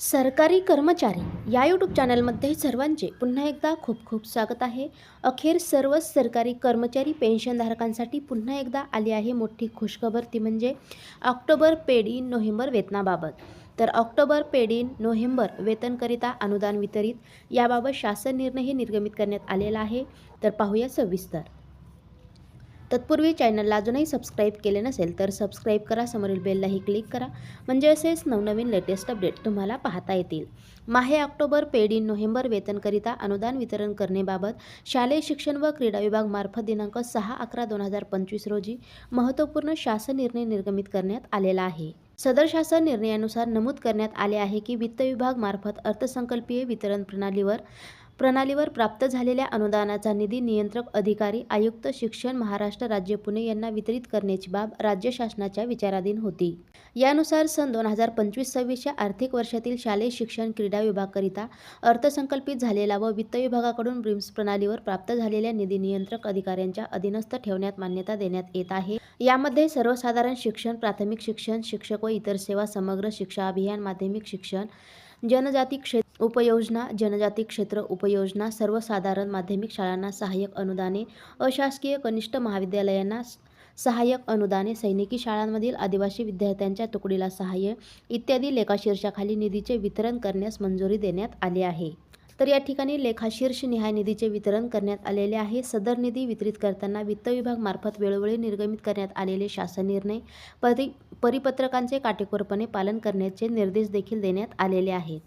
सरकारी कर्मचारी या यूट्यूब चॅनलमध्ये सर्वांचे पुन्हा एकदा खूप खूप स्वागत आहे. अखेर सर्वच सरकारी कर्मचारी पेन्शनधारकांसाठी पुन्हा एकदा आली आहे मोठी खुशखबर ती म्हणजे ऑक्टोबर पेड इन नोव्हेंबर वेतनाबाबत. तर ऑक्टोबर पेड इन नोव्हेंबर वेतनकरिता अनुदान वितरित याबाबत शासन निर्णयही निर्गमित करण्यात आलेला आहे. तर पाहूया सविस्तर. तत्पूर्वी चॅनलला अजूनही सबस्क्राईब केले नसेल तर सबस्क्राईब करा समोरील बेललाही क्लिक करा. म्हणजे असेच नवनवीन लेटेस्ट अपडेट तुम्हाला पाहता येतील. माहे ऑक्टोबर पेड इन नोव्हेंबर वेतनकरिता अनुदान वितरण करण्याबाबत शालेय शिक्षण व क्रीडा विभाग मार्फत दिनांक सहा अकरा दोन हजार पंचवीस रोजी महत्त्वपूर्ण शासन निर्णय निर्गमित करण्यात आलेला आहे. सदर शासन निर्णयानुसार नमूद करण्यात आले आहे की वित्त विभाग मार्फत अर्थसंकल्पीय वितरण प्रणालीवर प्रणालीवर प्राप्त झालेल्या अनुदानाचा निधी नियंत्रक अधिकारी आयुक्त शिक्षण महाराष्ट्र राज्य पुणे यांना वितरित करण्याची बाब राज्य शासनाच्या विचाराधीन होती. यानुसार सन दोन हजार पंचवीस सव्वीसच्या आर्थिक वर्षातील शालेय शिक्षण क्रीडा विभागाकरिता अर्थसंकल्पित झालेला व वित्त विभागाकडून ब्रिम्स प्रणालीवर प्राप्त झालेल्या निधी नियंत्रक अधिकाऱ्यांच्या अधीनस्थ ठेवण्यात मान्यता देण्यात येत आहे. यामध्ये सर्वसाधारण शिक्षण प्राथमिक शिक्षण शिक्षक व इतर सेवा समग्र शिक्षा अभियान माध्यमिक शिक्षण जनजाती क्षेत्र उपयोजना जनजाती क्षेत्र उपयोजना सर्वसाधारण माध्यमिक शाळांना सहाय्यक अनुदाने अशासकीय कनिष्ठ महाविद्यालयांना सहाय्यक अनुदाने सैनिकी शाळांमधील आदिवासी विद्यार्थ्यांच्या तुकडीला सहाय्य इत्यादी लेखाशीर्षाखाली निधीचे वितरण करण्यास मंजुरी देण्यात आली आहे. तर या ठिकाणी लेखाशीर्ष निहाय निधीचे वितरण करण्यात आलेले आहे. सदर निधी वितरित करताना वित्त विभाग मार्फत वेळोवेळी निर्गमित करण्यात आलेले शासन निर्णय परि परिपत्रकांचे काटेकोरपणे पालन करण्याचे निर्देश देखील देण्यात आलेले आहेत.